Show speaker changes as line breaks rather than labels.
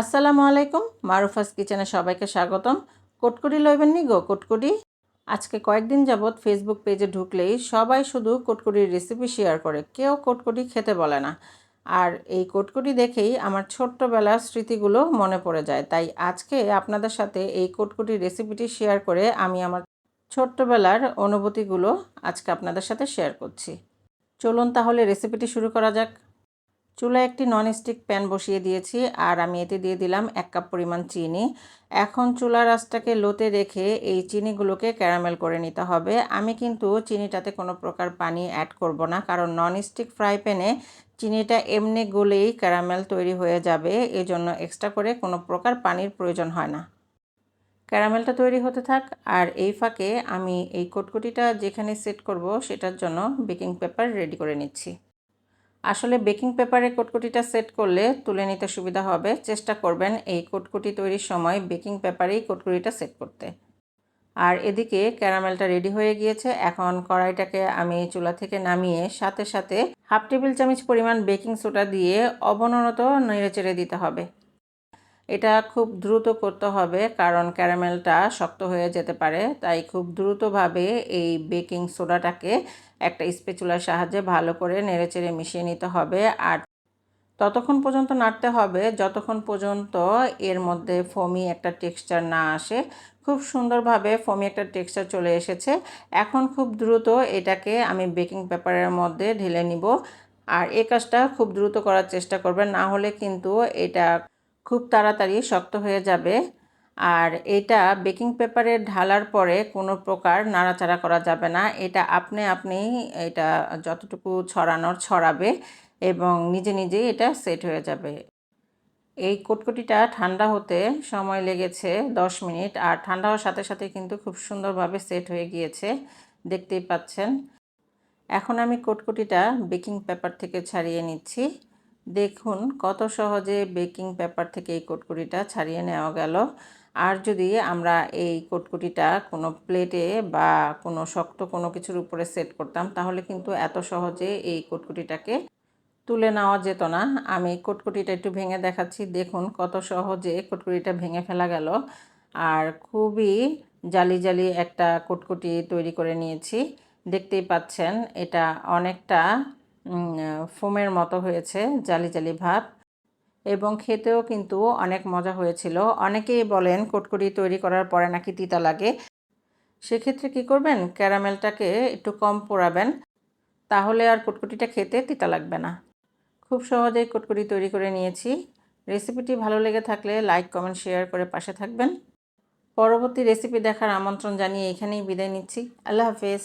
আসসালামু আলাইকুম, মারুফাস কিচেনে সবাইকে স্বাগতম। কোটকুটি লইবেন নি গো, কোটকুটি? আজকে কয়েকদিন যাবৎ ফেসবুক পেজে ঢুকলেই সবাই শুধু কোটকুটির রেসিপি শেয়ার করে, কেউ কোটকুটি খেতে বলে না। আর এই কোটকুটি দেখেই আমার ছোট্টবেলার স্মৃতিগুলো মনে পড়ে যায়। তাই আজকে আপনাদের সাথে এই কোটকুটির রেসিপিটি শেয়ার করে আমি আমার ছোট্টবেলার অনুভূতিগুলো আজকে আপনাদের সাথে শেয়ার করছি। চলুন তাহলে রেসিপিটি শুরু করা যাক। চুলায় একটি ননস্টিক প্যান বসিয়ে দিয়েছি আর আমি এতে দিয়ে দিলাম এক কাপ পরিমাণ চিনি। এখন চুলার আঁচটাকে লোতে রেখে এই চিনিগুলোকে ক্যারামেল করে নিতে হবে। আমি কিন্তু চিনিটাতে কোনো প্রকার পানি অ্যাড করব না কারণ ননস্টিক ফ্রাই প্যানে চিনিটা এমনি গলেই ক্যারামেল তৈরি হয়ে যাবে, এজন্য এক্সট্রা করে কোনো প্রকার পানির প্রয়োজন হয় না। ক্যারামেলটা তৈরি হতে থাক আর এই ফাঁকে আমি এই কটকটিটা যেখানে সেট করব সেটার জন্য বেকিং পেপার রেডি করে নিচ্ছি। আসলে বেকিং পেপারে কোটকুটিটা সেট করলে তুলে নিতে সুবিধা হবে। চেষ্টা করবেন এই কোটকুটি তৈরির সময় বেকিং পেপারেই কোটকুটিটা সেট করতে। আর এদিকে ক্যারামেলটা রেডি হয়ে গিয়েছে। এখন কড়াইটাকে আমি চুলা থেকে নামিয়ে সাথে সাথে হাফ টেবিল চামচ পরিমাণ বেকিং সোডা দিয়ে অবনরত নেড়ে চেড়ে দিতে হবে। এটা খুব দ্রুত করতে হবে, কারণ ক্যারামেলটা শক্ত হয়ে যেতে পারে। তাই খুব দ্রুতভাবে এই বেকিং সোডাটাকে একটা স্পেচুলার সাহায্যে ভালো করে নেড়েচেড়ে মিশিয়ে নিতে হবে। আর ততক্ষণ পর্যন্ত নাড়তে হবে, যতক্ষণ পর্যন্ত এর মধ্যে ফমি একটা টেক্সচার না আসে। খুব সুন্দরভাবে ফমি একটা টেক্সচার চলে এসেছে। এখন খুব দ্রুত এটাকে আমি বেকিং পেপারের মধ্যে ঢেলে নিব। আর এ কাজটা খুব দ্রুত করার চেষ্টা করবেন, না হলে কিন্তু এটা খুব তাড়াতাড়ি শক্ত হয়ে যাবে। আর এটা বেকিং পেপারে ঢালার পরে কোনো প্রকার নাড়াচাড়া করা যাবে না। এটা আপনি আপনি এটা যতটুকু ছড়ানোর ছড়াবে এবং নিজে নিজেই এটা সেট হয়ে যাবে। এই কটকটিটা ঠান্ডা হতে সময় লেগেছে দশ মিনিট আর ঠান্ডা হওয়ার সাথে সাথে কিন্তু খুব সুন্দরভাবে সেট হয়ে গিয়েছে। দেখতেই পাচ্ছেন। এখন আমি কটকটিটা বেকিং পেপার থেকে ছাড়িয়ে নিচ্ছি। দেখুন, কত সহজে বেকিং পেপার থেকে এই কটকটিটা ছাড়িয়ে নেওয়া গেল। আর যদি আমরা এই কটকটিটা কোনো প্লেটে বা কোনো শক্ত কোনো কিছুর উপরে সেট করতাম, তাহলে কিন্তু এত সহজে এই কটকটিটাকে তুলে নেওয়া যেত না। আমি কটকটিটা একটু ভেঙে দেখাচ্ছি। দেখুন, কত সহজে কটকটিটা ভেঙে ফেলা গেল। আর খুবই জালি জালি একটা কটকটি তৈরি করে নিয়েছি। দেখতেই পাচ্ছেন, এটা অনেকটা ফোমের মতো হয়েছে, জালি জালি ভাব। এবং খেতেও কিন্তু অনেক মজা হয়েছিল। অনেকেই বলেন, কটকটি তৈরি করার পরে নাকি তিতা লাগে। সেক্ষেত্রে কি করবেন? ক্যারামেলটাকে একটু কম পোড়াবেন, তাহলে আর কটকটিটা খেতে তিতা লাগবে না। খুব সহজেই কটকটি তৈরি করে নিয়েছি। রেসিপিটি ভালো লেগে থাকলে লাইক, কমেন্ট, শেয়ার করে পাশে থাকবেন। পরবর্তী রেসিপি দেখার আমন্ত্রণ জানিয়ে এখানেই বিদায় নিচ্ছি। আল্লাহ হাফেজ।